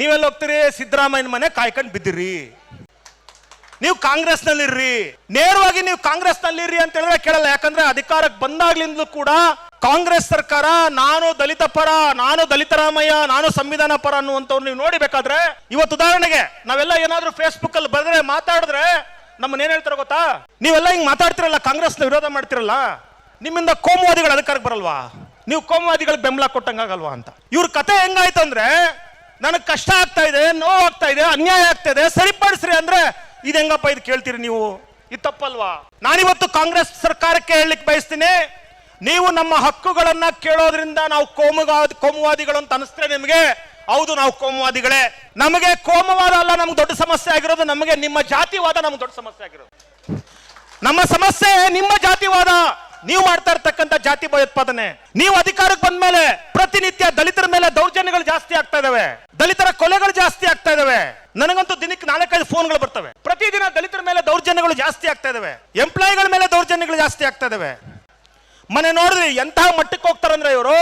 ನೀವೆಲ್ಲ ಹೋಗ್ತೀರಿ? ಸಿದ್ದರಾಮಯ್ಯನ ಮನೆ ಕಾಯ್ಕೊಂಡು ಬಿದ್ದಿರಿ. ನೀವು ಕಾಂಗ್ರೆಸ್ ನಲ್ಲಿರ್ರಿ ನೇರವಾಗಿ ನೀವು ಕಾಂಗ್ರೆಸ್ ನಲ್ಲಿರ್ರಿ ಅಂತ ಹೇಳಿದ್ರೆ ಕೇಳಲ್ಲ. ಯಾಕಂದ್ರೆ ಅಧಿಕಾರಕ್ಕೆ ಬಂದಾಗ್ಲಿಂದಲೂ ಕೂಡ ಕಾಂಗ್ರೆಸ್ ಸರ್ಕಾರ ನಾನು ದಲಿತ ಪರ, ನಾನು ದಲಿತರಾಮಯ್ಯ, ನಾನು ಸಂವಿಧಾನ ಪರ ಅನ್ನುವಂಥವ್ರು ನೀವು ನೋಡಿಬೇಕಾದ್ರೆ ಇವತ್ತು ಉದಾಹರಣೆಗೆ ನಾವೆಲ್ಲ ಏನಾದರೂ ಫೇಸ್ಬುಕ್ ಅಲ್ಲಿ ಬರೆದ್ರೆ ಮಾತಾಡಿದ್ರೆ ನಮ್ಮನ್ನ ಏನ್ ಹೇಳ್ತಾರ ಗೊತ್ತಾ? ನೀವೆಲ್ಲ ಹಿಂಗ್ ಮಾತಾಡ್ತಿರಲ್ಲ, ಕಾಂಗ್ರೆಸ್ನ ವಿರೋಧ ಮಾಡ್ತಿರಲ್ಲ, ನಿಮ್ಮಿಂದ ಕೋಮುವಾದಿಗಳು ಅಧಿಕಾರಕ್ಕೆ ಬರಲ್ವಾ? ನೀವು ಕೋಮುವಾದಿಗಳಿಗೆ ಬೆಂಬಲ ಕೊಟ್ಟಂಗಾಗಲ್ವಾ ಅಂತ. ಇವ್ರ ಕತೆ ಹೆಂಗಾಯ್ತು ಅಂದ್ರೆ, ನನಗೆ ಕಷ್ಟ ಆಗ್ತಾ ಇದೆ, ನೋವು ಆಗ್ತಾ ಇದೆ, ಅನ್ಯಾಯ ಆಗ್ತಾ ಇದೆ, ಸರಿಪಡಿಸ್ರಿ ಅಂದ್ರೆ ಇದು ಹೆಂಗಪ್ಪ ಇದು ಕೇಳ್ತೀರಿ ನೀವು? ಇದು ತಪ್ಪಲ್ವಾ? ನಾನಿವತ್ತು ಕಾಂಗ್ರೆಸ್ ಸರ್ಕಾರಕ್ಕೆ ಹೇಳಲಿಕ್ಕೆ ಬಯಸ್ತೀನಿ. ನೀವು ನಮ್ಮ ಹಕ್ಕುಗಳನ್ನ ಕೇಳೋದ್ರಿಂದ ನಾವು ಕೋಮುವಾದ ಕೋಮುವಾದಿಗಳು ಅಂತ ಅನಿಸ್ತಾರೆ ನಿಮಗೆ? ಹೌದು, ನಾವು ಕೋಮುವಾದಿಗಳೇ. ನಮಗೆ ಕೋಮುವಾದ ಅಲ್ಲ, ನಮ್ಗೆ ದೊಡ್ಡ ಸಮಸ್ಯೆ ಆಗಿರೋದು ನಮಗೆ ನಿಮ್ಮ ಜಾತಿವಾದ ನಮ್ಗೆ ದೊಡ್ಡ ಸಮಸ್ಯೆ ಆಗಿರೋದು. ನಮ್ಮ ಸಮಸ್ಯೆ ನಿಮ್ಮ ಜಾತಿವಾದ. ನೀವು ಮಾಡ್ತಾ ಇರ್ತಕ್ಕಂಥ ಜಾತಿ ಭಯೋತ್ಪಾದನೆ. ನೀವು ಅಧಿಕಾರಕ್ಕೆ ಬಂದ ಮೇಲೆ ಪ್ರತಿನಿತ್ಯ ದಲಿತರ ಮೇಲೆ ದೌರ್ಜನ್ಯಗಳು ಜಾಸ್ತಿ ಆಗ್ತಾ ಇದಾವೆ. ದಲಿತರ ಕೊಲೆಗಳು ಜಾಸ್ತಿ ಆಗ್ತಾ ಇದಾವೆ. ನನಗಂತೂ ದಿನಕ್ಕೆ ನಾಲ್ಕೈದು ಫೋನ್ಗಳು ಬರ್ತವೆ. ಪ್ರತಿದಿನ ದಲಿತರ ಮೇಲೆ ದೌರ್ಜನ್ಯಗಳು ಜಾಸ್ತಿ ಆಗ್ತಾ ಇದಾವೆ. ಎಂಪ್ಲಾಯಿಗಳ ಮೇಲೆ ದೌರ್ಜನ್ಯಗಳು ಜಾಸ್ತಿ ಆಗ್ತಾ ಇದಾವೆ. ಮನೆ ನೋಡಿದ್ರಿ ಎಂತಹ ಮಟ್ಟಕ್ಕೆ ಹೋಗ್ತಾರಂದ್ರೆ ಇವರು?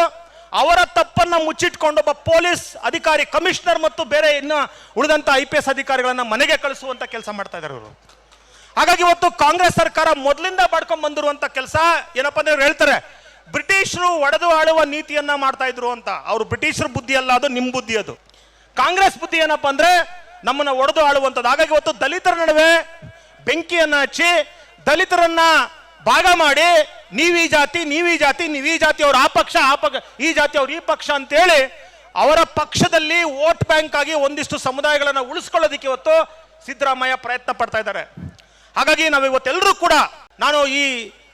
ಅವರ ತಪ್ಪನ್ನ ಮುಚ್ಚಿಟ್ಕೊಂಡು ಒಬ್ಬ ಪೊಲೀಸ್ ಅಧಿಕಾರಿ, ಕಮಿಷನರ್ ಮತ್ತು ಬೇರೆ ಇನ್ನು ಉಳಿದಂತ ಐ ಪಿ ಎಸ್ ಅಧಿಕಾರಿಗಳನ್ನ ಮನೆಗೆ ಕಳಿಸುವಂತ ಕೆಲಸ ಮಾಡ್ತಾ ಇದ್ದಾರೆ ಇವರು. ಹಾಗಾಗಿ ಇವತ್ತು ಕಾಂಗ್ರೆಸ್ ಸರ್ಕಾರ ಮೊದಲಿಂದ ಮಾಡ್ಕೊಂಡ್ ಬಂದಿರುವಂತ ಕೆಲಸ ಏನಪ್ಪ ಅಂದ್ರೆ ಇವ್ರು ಹೇಳ್ತಾರೆ, ಬ್ರಿಟಿಷರು ಒಡೆದು ಆಳುವ ನೀತಿಯನ್ನ ಮಾಡ್ತಾ ಇದ್ರು ಅಂತ. ಅವ್ರು ಬ್ರಿಟಿಷರ ಬುದ್ಧಿ ಅಲ್ಲ, ಅದು ನಿಮ್ ಬುದ್ಧಿ ಅದು. ಕಾಂಗ್ರೆಸ್ ಬುದ್ಧಿ ಏನಪ್ಪ ಅಂದ್ರೆ ನಮ್ಮನ್ನ ಒಡೆದು ಆಳುವಂಥದ್ದು. ಹಾಗಾಗಿ ಇವತ್ತು ದಲಿತರ ನಡುವೆ ಬೆಂಕಿಯನ್ನ ಹಚ್ಚಿ ದಲಿತರನ್ನ ಭಾಗ ಮಾಡಿ, ನೀವೀ ಜಾತಿ ನೀವೀ ಜಾತಿ ನೀವೀ ಜಾತಿ, ಅವ್ರ ಆ ಪಕ್ಷ ಆ ಪಕ್ಷ, ಈ ಜಾತಿ, ಅವ್ರ ಈ ಪಕ್ಷ ಅಂತೇಳಿ ಅವರ ಪಕ್ಷದಲ್ಲಿ ವೋಟ್ ಬ್ಯಾಂಕ್ ಆಗಿ ಒಂದಿಷ್ಟು ಸಮುದಾಯಗಳನ್ನು ಉಳಿಸ್ಕೊಳ್ಳೋದಕ್ಕೆ ಇವತ್ತು ಸಿದ್ದರಾಮಯ್ಯ ಪ್ರಯತ್ನ ಪಡ್ತಾ ಇದ್ದಾರೆ. ಹಾಗಾಗಿ ನಾವು ಇವತ್ತೆಲ್ಲರೂ ಕೂಡ ನಾನು ಈ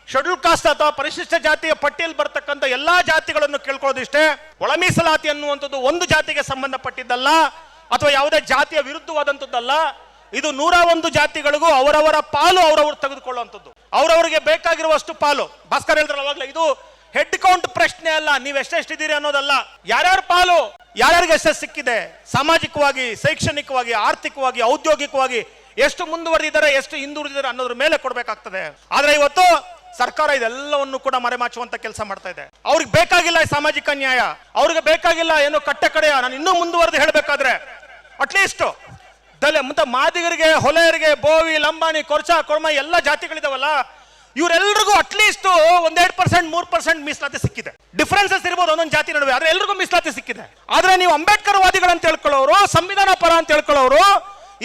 ಶೆಡ್ಯೂಲ್ ಕಾಸ್ಟ್ ಅಥವಾ ಪರಿಶಿಷ್ಟ ಜಾತಿಯ ಪಟ್ಟಿಯಲ್ಲಿ ಬರ್ತಕ್ಕಂಥ ಎಲ್ಲಾ ಜಾತಿಗಳನ್ನು ಕೇಳ್ಕೊಳ್ಳೋದಿಷ್ಟೇ ಒಳ ಮೀಸಲಾತಿ ಅನ್ನುವಂಥದ್ದು ಒಂದು ಜಾತಿಗೆ ಸಂಬಂಧಪಟ್ಟಿದ್ದಲ್ಲ, ಅಥವಾ ಯಾವುದೇ ಜಾತಿಯ ವಿರುದ್ಧವಾದಂಥದ್ದಲ್ಲ ಇದು ನೂರ ಒಂದು ಜಾತಿಗಳಿಗೂ ಅವರವರ ಪಾಲು ಅವರವರು ತೆಗೆದುಕೊಳ್ಳುವಂಥದ್ದು. ಅವರವರಿಗೆ ಬೇಕಾಗಿರುವಷ್ಟು ಪಾಲು. ಭಾಸ್ಕರ್ ಹೇಳಿದ್ರಲ್ಲ ಅವಾಗಲೇ, ಇದು ಹೆಡ್ ಕೌಂಟ್ ಪ್ರಶ್ನೆ ಅಲ್ಲ, ನೀವು ಎಷ್ಟೆಷ್ಟಿದ್ದೀರಿ ಅನ್ನೋದಲ್ಲ. ಯಾರ್ಯಾರ ಪಾಲು, ಯಾರ್ಯಾರಿಗೆ ಎಷ್ಟೆಷ್ಟು ಸಿಕ್ಕಿದೆ, ಸಾಮಾಜಿಕವಾಗಿ, ಶೈಕ್ಷಣಿಕವಾಗಿ, ಆರ್ಥಿಕವಾಗಿ, ಔದ್ಯೋಗಿಕವಾಗಿ, ಎಷ್ಟು ಮುಂದುವರೆದಿದ್ದಾರೆ, ಎಷ್ಟು ಹಿಂದುಳಿದಿದ್ದಾರೆ ಅನ್ನೋದ್ರ ಮೇಲೆ ಕೊಡಬೇಕಾಗ್ತದೆ. ಆದ್ರೆ ಇವತ್ತು ಸರ್ಕಾರ ಇದೆಲ್ಲವನ್ನು ಕೂಡ ಮರೆಮಾಚುವಂತ ಕೆಲಸ ಮಾಡ್ತಾ ಇದೆ. ಅವ್ರಿಗೆ ಬೇಕಾಗಿಲ್ಲ ಸಾಮಾಜಿಕ ನ್ಯಾಯ. ಅವ್ರಿಗೆ ಬೇಕಾಗಿಲ್ಲ ಏನು ಕಟ್ಟ ಕಡೆಯ ನಾನು ಇನ್ನೂ ಮುಂದುವರೆದು ಹೇಳಬೇಕಾದ್ರೆ ಅಟ್ಲೀಸ್ಟ್ ದಲೆ ಮುಂತ ಮಾದಿಗರಿಗೆ, ಹೊಲೆಯರಿಗೆ, ಬೋವಿ, ಲಂಬಾಣಿ, ಕೊರ್ಚ, ಕೊರ್ಮ ಎಲ್ಲ ಜಾತಿಗಳಿದಾವಲ್ಲ ಇವರೆಲ್ಲರಿಗೂ ಅಟ್ಲೀಸ್ಟ್ ಒಂದೆರಡು ಪರ್ಸೆಂಟ್ ಮೂರ್ ಪರ್ಸೆಂಟ್ ಮೀಸಲಾತಿ ಸಿಕ್ಕಿದೆ. ಡಿಫರೆನ್ಸಸ್ ಇರ್ಬೋದು ಒಂದೊಂದು ಜಾತಿ ನಡುವೆ, ಆದ್ರೆ ಎಲ್ರಿಗೂ ಮೀಸಲಾತಿ ಸಿಕ್ಕಿದೆ. ಆದ್ರೆ ನೀವು ಅಂಬೇಡ್ಕರ್ ವಾದಿಗಳಂತ ಹೇಳ್ಕೊಳ್ಳೋರು, ಸಂವಿಧಾನ ಪರ ಅಂತ ಹೇಳ್ಕೊಳ್ಳೋರು,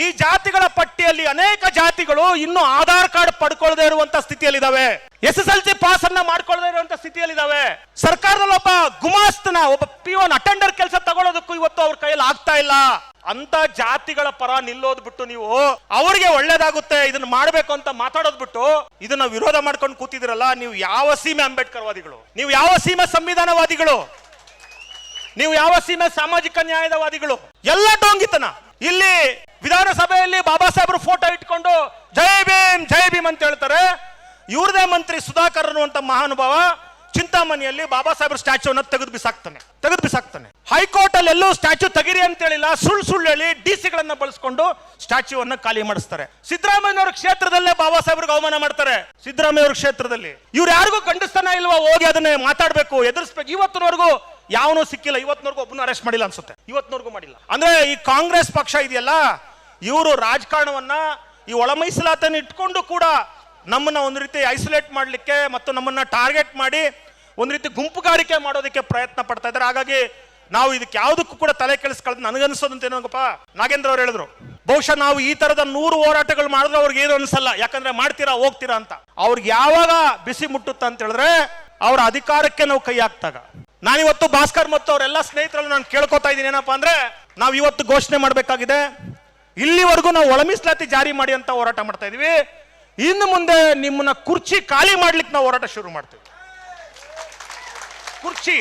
ಈ ಜಾತಿಗಳ ಪಟ್ಟಿಯಲ್ಲಿ ಅನೇಕ ಜಾತಿಗಳು ಇನ್ನು ಆಧಾರ್ ಕಾರ್ಡ್ ಪಡ್ಕೊಳ್ಳದೆ ಇರುವಂತ ಸ್ಥಿತಿಯಲ್ಲಿದ್ದಾವೆ S S L C pass ಅನ್ನ ಮಾಡ್ಕೊಳ್ಳದೆ ಇರುವಂತ ಸ್ಥಿತಿಯಲ್ಲಿದ್ದಾವೆ ಸರ್ಕಾರದಲ್ಲಿ ಒಬ್ಬ ಗುಮಾಸ್ತನ, ಒಬ್ಬ ಪಿಯೋನ್ ಅಟೆಂಡರ್ ಕೆಲಸ ತಗೊಳ್ಳೋದಕ್ಕೂ ಇವತ್ತು ಅವ್ರ ಕೈಯಲ್ಲಿ ಆಗ್ತಾ ಇಲ್ಲ. ಅಂತ ಜಾತಿಗಳ ಪರ ನಿಲ್ಲೋದ್ ಬಿಟ್ಟು ನೀವು, ಅವರಿಗೆ ಒಳ್ಳೇದಾಗುತ್ತೆ, ಇದನ್ನ ಮಾಡ್ಬೇಕು ಅಂತ ಮಾತಾಡೋದ್ ಬಿಟ್ಟು, ಇದನ್ನ ವಿರೋಧ ಮಾಡ್ಕೊಂಡು ಕೂತಿದಿರಲ್ಲ ನೀವು ಯಾವ ಸೀಮೆ ಅಂಬೇಡ್ಕರ್ ವಾದಿಗಳು? ನೀವು ಯಾವ ಸೀಮೆ ಸಂವಿಧಾನವಾದಿಗಳು? ನೀವು ಯಾವ ಸೀಮೆ ಸಾಮಾಜಿಕ ನ್ಯಾಯದ ವಾದಿಗಳು? ಎಲ್ಲ ಡೋಂಗಿತನ. ಇಲ್ಲಿ ವಿಧಾನಸಭೆಯಲ್ಲಿ ಬಾಬಾ ಸಾಹೇಬ್ರು ಫೋಟೋ ಇಟ್ಕೊಂಡು, ಜೈ ಭೀಮ್ ಜೈ ಭೀಮ್ ಅಂತ ಹೇಳ್ತಾರೆ. ಇವ್ರದೇ ಮಂತ್ರಿ ಸುಧಾಕರ್ ಅನ್ನುವಂತ ಮಹಾನುಭಾವ ಚಿಂತಾಮಣಿಯಲ್ಲಿ ಬಾಬಾ ಸಾಹೇಬ್ರ ಸ್ಟ್ಯಾಚ್ಯೂನ ತೆಗೆದು ಬಿಸಾಕ್ತಾನೆ ತೆಗೆದು ಬಿಸಾಕ್ತಾನೆ. ಹೈಕೋರ್ಟ್ ಅಲ್ಲಿ ಎಲ್ಲೂ ಸ್ಟ್ಯಾಚ್ಯೂ ತೆಗಿರಿ ಅಂತ ಹೇಳಿಲ್ಲ ಸುಳ್ಳು ಸುಳ್ಳು ಹೇಳಿ ಡಿ ಸಿಗಳನ್ನ ಬಳಸ್ಕೊಂಡು ಸ್ಟ್ಯಾಚ್ಯೂ ಅನ್ನ ಖಾಲಿ ಮಾಡಿಸ್ತಾರೆ. ಸಿದ್ದರಾಮಯ್ಯನವರ ಕ್ಷೇತ್ರದಲ್ಲೇ ಬಾಬಾ ಸಾಹೇಬ್ರಿಗೆ ಅವಮಾನ ಮಾಡ್ತಾರೆ. ಸಿದ್ದರಾಮಯ್ಯ ಅವರ ಕ್ಷೇತ್ರದಲ್ಲಿ. ಇವ್ರು ಯಾರಿಗೂ ಖಂಡಿಸ್ತಾನ ಇಲ್ವಾ, ಹೋಗಿ ಅದನ್ನೇ ಮಾತಾಡ್ಬೇಕು, ಎದುರಿಸ್ಬೇಕು. ಇವತ್ತಿನವರೆಗೂ ಯಾವನೂ ಸಿಕ್ಕಿಲ್ಲ, ಇವತ್ತಿನವರೆಗೂ ಒಬ್ಬನು ಅರೆಸ್ಟ್ ಮಾಡಿಲ್ಲ ಅನ್ಸುತ್ತೆ. ಇವತ್ತಿನವರೆಗೂ ಮಾಡಿಲ್ಲ. ಅಂದ್ರೆ ಈ ಕಾಂಗ್ರೆಸ್ ಪಕ್ಷ ಇದೆಯಲ್ಲ, ಇವರು ರಾಜಕಾರಣವನ್ನ ಈ ಒಳ ಇಟ್ಕೊಂಡು ಕೂಡ ನಮ್ಮನ್ನ ಒಂದು ರೀತಿ ಐಸೋಲೇಟ್ ಮಾಡಲಿಕ್ಕೆ ಮತ್ತು ನಮ್ಮನ್ನ ಟಾರ್ಗೆಟ್ ಮಾಡಿ ಒಂದು ರೀತಿ ಗುಂಪುಗಾರಿಕೆ ಮಾಡೋದಕ್ಕೆ ಪ್ರಯತ್ನ ಪಡ್ತಾ ಇದ್ದಾರೆ. ಹಾಗಾಗಿ ನಾವು ಇದಕ್ಕೆ ಯಾವುದಕ್ಕೂ ಕೂಡ ತಲೆ ಕೆಡಿಸ್ಕೊಳ್ದು ನನಗನ್ಸೋದಂತ ಏನಪ್ಪ ನಾಗೇಂದ್ರ ಅವ್ರು ಹೇಳಿದ್ರು, ಬಹುಶಃ ನಾವು ಈ ತರದ ನೂರು ಹೋರಾಟಗಳು ಮಾಡಿದ್ರೆ ಅವ್ರಿಗೆ ಏನು ಅನ್ಸಲ್ಲ, ಯಾಕಂದ್ರೆ ಮಾಡ್ತೀರಾ, ಹೋಗ್ತೀರಾ ಅಂತ. ಅವ್ರಿಗೆ ಯಾವಾಗ ಬಿಸಿ ಮುಟ್ಟುತ್ತ ಅಂತ ಹೇಳಿದ್ರೆ ಅವರ ಅಧಿಕಾರಕ್ಕೆ ನಾವು ಕೈ ಹಾಕ್ತಾಗ ನಾನಿವತ್ತು ಭಾಸ್ಕರ್ ಮತ್ತು ಅವರೆಲ್ಲ ಸ್ನೇಹಿತರಲ್ಲಿ ನಾನು ಕೇಳ್ಕೊತಾ ಇದ್ದೀನಿ, ಏನಪ್ಪಾ ಅಂದ್ರೆ ನಾವು ಇವತ್ತು ಘೋಷಣೆ ಮಾಡಬೇಕಾಗಿದೆ. ಇಲ್ಲಿವರೆಗೂ ನಾವು ಒಳ ಮೀಸಲಾತಿ ಜಾರಿ ಮಾಡಿ ಅಂತ ಹೋರಾಟ ಮಾಡ್ತಾ ಇದೀವಿ ಇನ್ನು ಮುಂದೆ ನಿಮ್ಮನ್ನ ಕುರ್ಚಿ ಖಾಲಿ ಮಾಡ್ಲಿಕ್ಕೆ ನಾವು ಹೋರಾಟ ಶುರು ಮಾಡ್ತೀವಿ. ಕುರ್ಚಿ.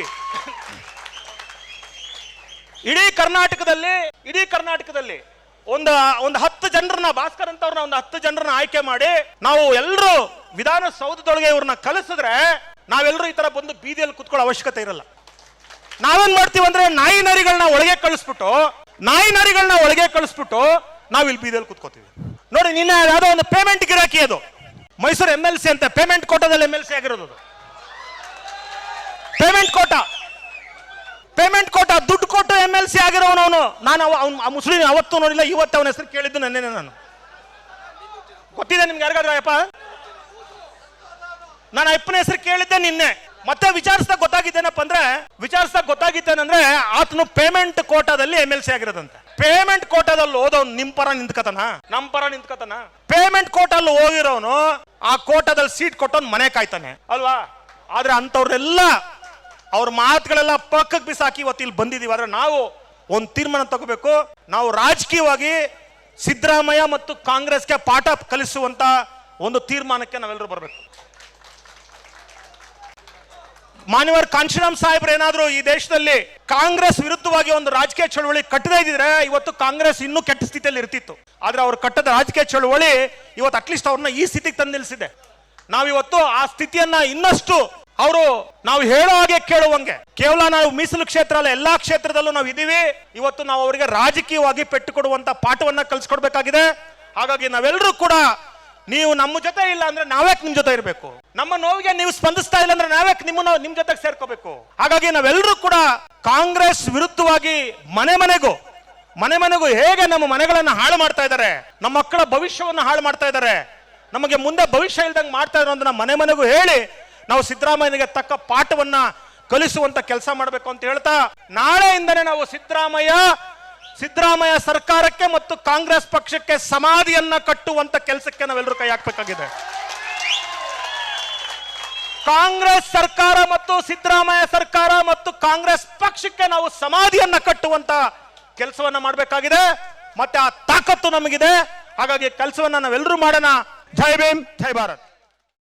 ಇಡೀ ಕರ್ನಾಟಕದಲ್ಲಿ ಇಡೀ ಕರ್ನಾಟಕದಲ್ಲಿ ಒಂದು ಒಂದು ಹತ್ತು ಜನರನ್ನ, ಭಾಸ್ಕರ್ ಅಂತವ್ರನ್ನ ಒಂದು ಹತ್ತು ಜನರನ್ನ ಆಯ್ಕೆ ಮಾಡಿ ನಾವು ಎಲ್ಲರೂ ವಿಧಾನಸೌಧದೊಳಗೆ ಇವ್ರನ್ನ ಕಲಿಸಿದ್ರೆ ನಾವೆಲ್ಲರೂ ಈ ತರ ಬಂದು ಬೀದಿಯಲ್ಲಿ ಕುತ್ಕೊಳ್ಳೋ ಅವಶ್ಯಕತೆ ಇರಲ್ಲ. ನಾವೇನ್ ಮಾಡ್ತೀವಿ ಅಂದ್ರೆ ನಾಯಿ ನರಿಗಳನ್ನ ಒಳಗೆ ಕಳಿಸ್ಬಿಟ್ಟು, ನಾಯಿ ನರಿಗಳನ್ನ ಒಳಗೆ ಕಳಿಸ್ಬಿಟ್ಟು ನಾವ್ ಇಲ್ಲಿ ಬೀದಿಯಲ್ಲಿ ಕುತ್ಕೋತೀವಿ. ನೋಡಿ, ನಿನ್ನೆ ಯಾವುದೋ ಒಂದು ಪೇಮೆಂಟ್ ಗಿರಾಕಿ ಅದು. ಮೈಸೂರು ಎಂ ಎಲ್ ಸಿ ಅಂತ ಪೇಮೆಂಟ್ ಕೋಟಾದಲ್ಲಿ ಎಂ ಎಲ್ ಸಿ ಆಗಿರೋದು ಪೇಮೆಂಟ್ ಕೋಟಾ. ಪೇಮೆಂಟ್ ಕೋಟ, ದುಡ್ಡು ಕೊಟ್ಟು ಎಂ ಎಲ್ ಸಿ ಆಗಿರೋನವನು ನಾನು ಅವ್ನು ಆ ಮುಸ್ಲಿಂ ಅವತ್ತು ನೋಡಿಲ್ಲ, ಇವತ್ತು ಅವನ ಹೆಸರು ಕೇಳಿದ್ದು ನನ್ನೇನೆ ನಾನು. ಗೊತ್ತಿದೆ ನಿಮ್ಗೆ ಯಾರಿಗಾದ್ರೂ ಅಯ್ಯಪ್ಪ? ನಾನು ಅಪ್ಪನ ಹೆಸರು ಕೇಳಿದ್ದೆ ನಿನ್ನೆ. ಮತ್ತೆ ವಿಚಾರಿಸಿದಾಗ ಗೊತ್ತಾಗಿದ್ದೇನಪ್ಪ ಅಂದ್ರೆ, ವಿಚಾರಿಸಿದಾಗ ಗೊತ್ತಾಗಿದ್ದೇನಂದ್ರೆ ಆತನು ಪೇಮೆಂಟ್ ಕೋಟಾದಲ್ಲಿ ಎಂ ಎಲ್ ಸಿ ಆಗಿರೋದಂತೆ. ಪೇಮೆಂಟ್ ಕೋಟಾದಲ್ಲಿ ಓದೋನು ನಿಮ್ ಪರ ನಿಂತ್ಕತನ? ನಮ್ ಪರ ನಿಂತ್ಕತನ? ಪೇಮೆಂಟ್ ಕೋಟಲ್ಲಿ ಹೋಗಿರೋನು, ಆ ಕೋಟಾದಲ್ಲಿ ಸೀಟ್ ಕೊಟ್ಟೋನ್ ಮನೆ ಕಾಯ್ತಾನೆ. ಅಲ್ವಾ? ಆದ್ರೆ ಅಂತವ್ರೆಲ್ಲ ಅವ್ರ ಮಾತುಗಳೆಲ್ಲ ಪಕ್ಕಕ್ಕೆ ಬಿಸಾಕಿ ಇವತ್ತು ಇಲ್ಲಿ ಬಂದಿದೀವಿ. ಆದ್ರೆ ನಾವು ಒಂದು ತೀರ್ಮಾನ ತಗೋಬೇಕು. ನಾವು ರಾಜಕೀಯವಾಗಿ ಸಿದ್ದರಾಮಯ್ಯ ಮತ್ತು ಕಾಂಗ್ರೆಸ್ಗೆ ಪಾಠ ಕಲಿಸುವಂತ ಒಂದು ತೀರ್ಮಾನಕ್ಕೆ ನಾವೆಲ್ಲರೂ ಬರಬೇಕು. ಮಾನ್ಯವರ್ ಕಾಂಶಿರಾಮ್ ಸಾಹೇಬ್ರು ಏನಾದ್ರು ಈ ದೇಶದಲ್ಲಿ ಕಾಂಗ್ರೆಸ್ ವಿರುದ್ಧವಾಗಿ ಒಂದು ರಾಜಕೀಯ ಚಳವಳಿ ಕಟ್ಟದೇ ಇದ್ರೆ ಇವತ್ತು ಕಾಂಗ್ರೆಸ್ ಇನ್ನೂ ಕೆಟ್ಟ ಸ್ಥಿತಿಯಲ್ಲಿ ಇರ್ತಿತ್ತು. ಆದ್ರೆ ಅವ್ರು ಕಟ್ಟದ ರಾಜಕೀಯ ಚಳವಳಿ ಇವತ್ತು ಅಟ್ಲೀಸ್ಟ್ ಅವ್ರನ್ನ ಈ ಸ್ಥಿತಿಗೆ ತಂದು ನಿಲ್ಲಿಸಿದೆ. ನಾವಿವತ್ತು ಆ ಸ್ಥಿತಿಯನ್ನ ಇನ್ನಷ್ಟು ಅವರು ನಾವು ಹೇಳೋ ಹಾಗೆ ಕೇಳುವಂಗೆ. ಕೇವಲ ನಾವು ಮೀಸಲು ಕ್ಷೇತ್ರ ಅಲ್ಲ, ಎಲ್ಲಾ ಕ್ಷೇತ್ರದಲ್ಲೂ ನಾವು ಇದೀವಿ. ಇವತ್ತು ನಾವು ಅವರಿಗೆ ರಾಜಕೀಯವಾಗಿ ಪೆಟ್ಟು ಕೊಡುವಂತ ಪಾಠವನ್ನ ಕಲಿಸ್ಕೊಡ್ಬೇಕಾಗಿದೆ. ಹಾಗಾಗಿ ನಾವೆಲ್ಲರೂ ಕೂಡ ನೀವು ನಮ್ಮ ಜೊತೆ ಇಲ್ಲ ಅಂದ್ರೆ ನಾವ್ಯಾಕೆ ನಿಮ್ ಜೊತೆ ಇರಬೇಕು? ನಮ್ಮ ನೋವಿಗೆ ನೀವು ಸ್ಪಂದಿಸ್ತಾ ಇಲ್ಲ ಅಂದ್ರೆ ನಾವ್ಯಾಕೆ ನಿಮ್ಮನ್ನ ನಿಮ್ ಜೊತೆಗೆ ಸೇರ್ಕೋಬೇಕು? ಹಾಗಾಗಿ ನಾವೆಲ್ಲರೂ ಕೂಡ ಕಾಂಗ್ರೆಸ್ ವಿರುದ್ಧವಾಗಿ ಮನೆ ಮನೆಗೂ ಮನೆ ಮನೆಗೂ ಹೇಗೆ ನಮ್ಮ ಮನೆಗಳನ್ನು ಹಾಳು ಮಾಡ್ತಾ ಇದ್ದಾರೆ, ನಮ್ಮ ಮಕ್ಕಳ ಭವಿಷ್ಯವನ್ನು ಹಾಳು ಮಾಡ್ತಾ ಇದ್ದಾರೆ, ನಮಗೆ ಮುಂದೆ ಭವಿಷ್ಯ ಇಲ್ದಂಗೆ ಮಾಡ್ತಾ ಇರೋ ಅಂತ ಮನೆ ಮನೆಗೂ ಹೇಳಿ ನಾವು ಸಿದ್ದರಾಮಯ್ಯನಿಗೆ ತಕ್ಕ ಪಾಠವನ್ನ ಕಲಿಸುವಂತ ಕೆಲಸ ಮಾಡಬೇಕು ಅಂತ ಹೇಳ್ತಾ, ನಾಳೆಯಿಂದನೇ ನಾವು ಸಿದ್ದರಾಮಯ್ಯ ಸಿದ್ದರಾಮಯ್ಯ ಸರ್ಕಾರಕ್ಕೆ ಮತ್ತು ಕಾಂಗ್ರೆಸ್ ಪಕ್ಷಕ್ಕೆ ಸಮಾಧಿಯನ್ನ ಕಟ್ಟುವಂತ ಕೆಲಸಕ್ಕೆ ನಾವೆಲ್ಲರೂ ಕೈ ಹಾಕಬೇಕಾಗಿದೆ. ಕಾಂಗ್ರೆಸ್ ಸರ್ಕಾರ ಮತ್ತು ಸಿದ್ದರಾಮಯ್ಯ ಸರ್ಕಾರ ಮತ್ತು ಕಾಂಗ್ರೆಸ್ ಪಕ್ಷಕ್ಕೆ ನಾವು ಸಮಾಧಿಯನ್ನ ಕಟ್ಟುವಂತ ಕೆಲಸವನ್ನ ಮಾಡಬೇಕಾಗಿದೆ. ಮತ್ತೆ ಆ ತಾಕತ್ತು ನಮಗಿದೆ. ಹಾಗಾಗಿ ಕೆಲಸವನ್ನ ನಾವೆಲ್ಲರೂ ಮಾಡೋಣ. ಜೈ ಭೀಮ್, ಜೈ ಭಾರತ್.